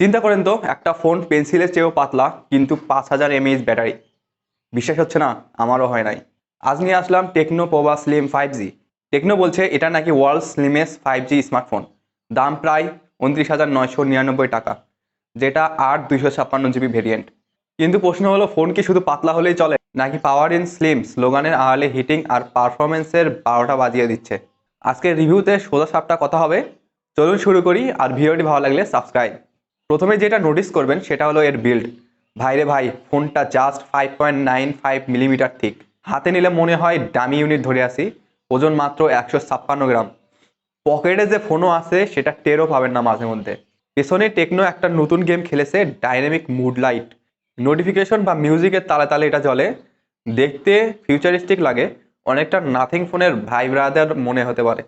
চিন্তা করেন তো, একটা ফোন পেন্সিলের চেয়েও পাতলা, কিন্তু পাঁচ হাজার এমএইচ ব্যাটারি। বিশ্বাস হচ্ছে না, আমারও হয় নাই। আজ নিয়ে আসলাম Tecno Pova slim five G Tecno বলছে, এটা নাকি world slimmest five G smartphone দাম প্রায় উনত্রিশ হাজার নয়শো নিরানব্বই টাকা, যেটা আট দুইশো ছাপ্পান্ন জিবি ভেরিয়েন্ট কিন্তু প্রশ্ন হলো, ফোন কি শুধু পাতলা হলেই চলে, নাকি পাওয়ার ইন স্লিম স্লোগানের আড়ালে হিটিং আর পারফরমেন্সের বারোটা বাজিয়ে দিচ্ছে? আজকের রিভিউতে সোজা সাপটা কথা হবে। চলুন শুরু করি, আর ভিডিওটি ভালো লাগলে সাবস্ক্রাইব প্রথমে যেটা নোটিস করবেন, সেটা হলো এর বিল্ড ভাইরে ভাই, ফোনটা just five point nine five millimetre thick হাতে নিলে মনে হয় দামি ইউনিট ধরে আসি ওজন মাত্র একশো ছাপ্পান্ন গ্রাম। পকেটে যে ফোনও আছে, সেটা টেরও পাবেন না মাঝে মধ্যে। পেছনে টেকনো একটা নতুন গেম খেলেছে ডাইনামিক মুড লাইট নোটিফিকেশন বা মিউজিকের তালে তালে এটা চলে দেখতে ফিউচারিস্টিক লাগে, অনেকটা নাথিং ফোনের ভাই ব্রাদার মনে হতে পারে।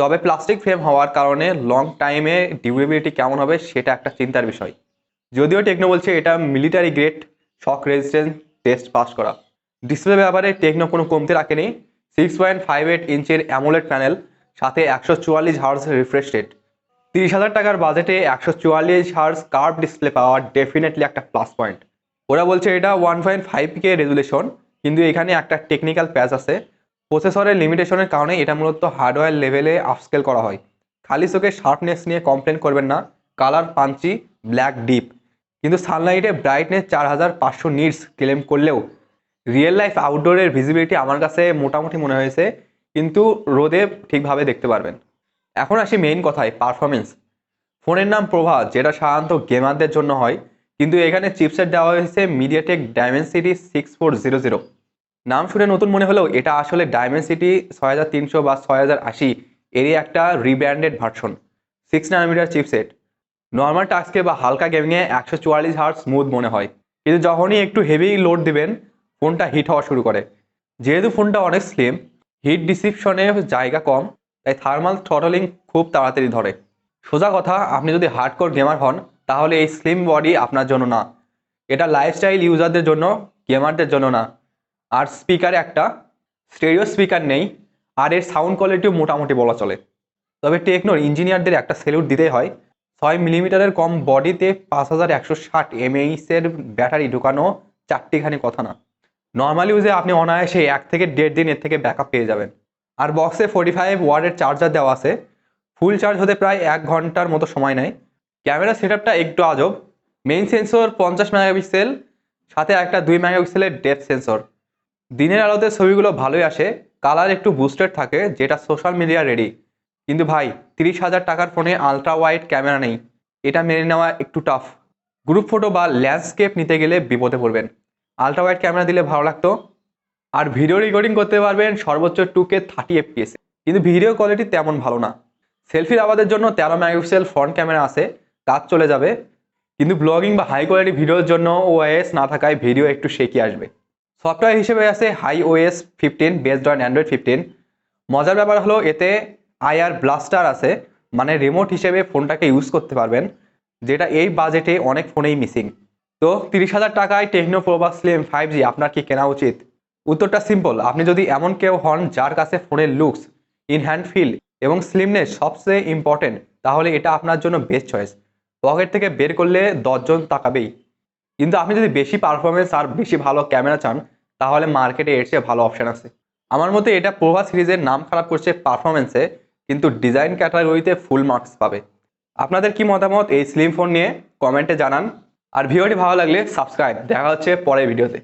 তবে প্লাস্টিক ফ্রেম হওয়ার কারণে লং টাইমে ডিউরেবিলিটি কেমন হবে সেটা একটা চিন্তার বিষয়। যদিও টেকনো বলছে এটা military grade shock resistance test pass করা। ডিসপ্লে ব্যাপারে টেকনো কোনো কমতে রাখেনি। সিক্স পয়েন্ট ফাইভ এইট ইঞ্চের অ্যামোলেড প্যানেল সাথে একশো চুয়াল্লিশ হার্স রিফ্রেশ রেট তিরিশ হাজার টাকার বাজেটে একশো চুয়াল্লিশ হার্স কার্ভ ডিসপ্লে পাওয়া ডেফিনেটলি একটা প্লাস পয়েন্ট ওরা বলছে এটা one point five K resolution কিন্তু এখানে একটা টেকনিক্যাল প্যাচ আছে। প্রসেসরের লিমিটেশনের কারণে এটা মূলত হার্ডওয়্যার লেভেলে আপস্কেল করা হয়। খালি চোখে শার্পনেস নিয়ে কমপ্লেন করবেন না কালার পাঞ্চি ব্ল্যাক ডিপ কিন্তু সানলাইটে ব্রাইটনেস চার হাজার পাঁচশো নিটস ক্লেম করলেও রিয়েল লাইফ আউটডোরের ভিজিবিলিটি আমার কাছে মোটামুটি মনে হয়েছে, কিন্তু রোদে ঠিকভাবে দেখতে পারবেন। এখন আসি মেইন কথায় পারফরমেন্স ফোনের নাম প্রভা, যেটা সাধারণত গেমারদের জন্য হয়, কিন্তু এখানে চিপসেট দেওয়া হয়েছে MediaTek Dimensity six four zero zero নাম শুনে নতুন মনে হলেও এটা আসলে ডায়মেন্সিটি ছয় হাজার তিনশো বা ছয় হাজার আশি এরই একটা rebranded version six nanometre chipset normal টাস্কে বা হালকা গেমিংয়ে একশো চুয়াল্লিশ হার্ট স্মুথ মনে হয়। কিন্তু যখনই একটু হেভি লোড দিবেন ফোনটা হিট হওয়া শুরু করে। যেহেতু ফোনটা অনেক স্লিম হিট ডিসিপশনে জায়গা কম, তাই থার্মাল থ্রটলিং খুব তাড়াতাড়ি ধরে। সোজা কথা, আপনি যদি হার্ডকোর গেমার হন, তাহলে এই স্লিম বডি আপনার জন্য না। এটা লাইফস্টাইল ইউজারদের জন্য গেমারদের জন্য না। আর স্পিকারে একটা স্টেরিও স্পিকার নেই, আর এর সাউন্ড কোয়ালিটিও মোটামুটি বলা চলে। তবে টেকনোর ইঞ্জিনিয়ারদের একটা সেলুট দিতেই হয়। ছয় মিলিমিটারের কম বডিতে পাঁচ হাজার একশো ষাট এমএইসের ব্যাটারি ঢুকানো চারটিখানি কথা না। নর্মাল ইউজে আপনি অনায়াসে এক থেকে দেড় দিন এর থেকে ব্যাকআপ পেয়ে যাবেন। আর বক্সে ফোর্টি ফাইভ ওয়ার্ডের চার্জার দেওয়া আছে। ফুল চার্জ হতে প্রায় এক ঘণ্টার মতো সময় নেয়। ক্যামেরা সেটআপটা একটু আজব। মেইন সেন্সর পঞ্চাশ মেগাপিক্সেল সাথে একটা দুই মেগাপিক্সেলের ডেপথ সেন্সর দিনের আলোতে ছবিগুলো ভালোই আসে, কালার একটু বুস্টেড থাকে, যেটা সোশ্যাল মিডিয়া রেডি কিন্তু ভাই, তিরিশ হাজার টাকার ফোনে আলট্রা ওয়াইড ক্যামেরা নেই, এটা মেনে নেওয়া একটু টাফ গ্রুপ ফটো বা ল্যান্ডস্কেপ নিতে গেলে বিপদে পড়বেন। আলট্রা ওয়াইড ক্যামেরা দিলে ভালো লাগতো। আর ভিডিও রেকর্ডিং করতে পারবেন সর্বোচ্চ টু কে থার্টি এফপিএস কিন্তু ভিডিও কোয়ালিটি তেমন ভালো না। সেলফির আবাদের জন্য তেরো মেগাপিক্সেল ফ্রন্ট ক্যামেরা আছে, কাজ চলে যাবে। কিন্তু ব্লগিং বা হাই কোয়ালিটি ভিডিওর জন্য ওএস না থাকায় ভিডিও একটু শেকি আসবে। সফটওয়্যার হিসেবে আছে Hi OS fifteen based on Android fifteen মজার ব্যাপার হলো, এতে আইআর ব্লাস্টার আছে মানে রিমোট হিসেবে ফোনটাকে ইউজ করতে পারবেন, যেটা এই বাজেটে অনেক ফোনেই মিসিং তো তিরিশ হাজার টাকায় টেকনো প্রোবা স্লিম ফাইভ জি আপনার কি কেনা উচিত? উত্তরটা সিম্পল আপনি যদি এমন কেউ হন যার কাছে ফোনের লুকস ইন হ্যান্ড ফিল এবং স্লিমনেস সবচেয়ে ইম্পর্টেন্ট তাহলে এটা আপনার জন্য বেস্ট চয়েস পকেট থেকে বের করলে দশজন তাকাবেই। কিন্তু আপনি যদি বেশি পারফরমেন্স আর বেশি ভালো ক্যামেরা চান, তাহলে মার্কেটে এর চেয়ে ভালো অপশান আছে। আমার মতে এটা প্রভা সিরিজের নাম খারাপ করছে পারফরমেন্সে কিন্তু ডিজাইন ক্যাটাগরিতে ফুল মার্কস পাবে। আপনাদের কি মতামত এই স্লিম ফোন নিয়ে? কমেন্টে জানান। আর ভিডিওটি ভালো লাগলে সাবস্ক্রাইব দেখা হচ্ছে পরের ভিডিওতে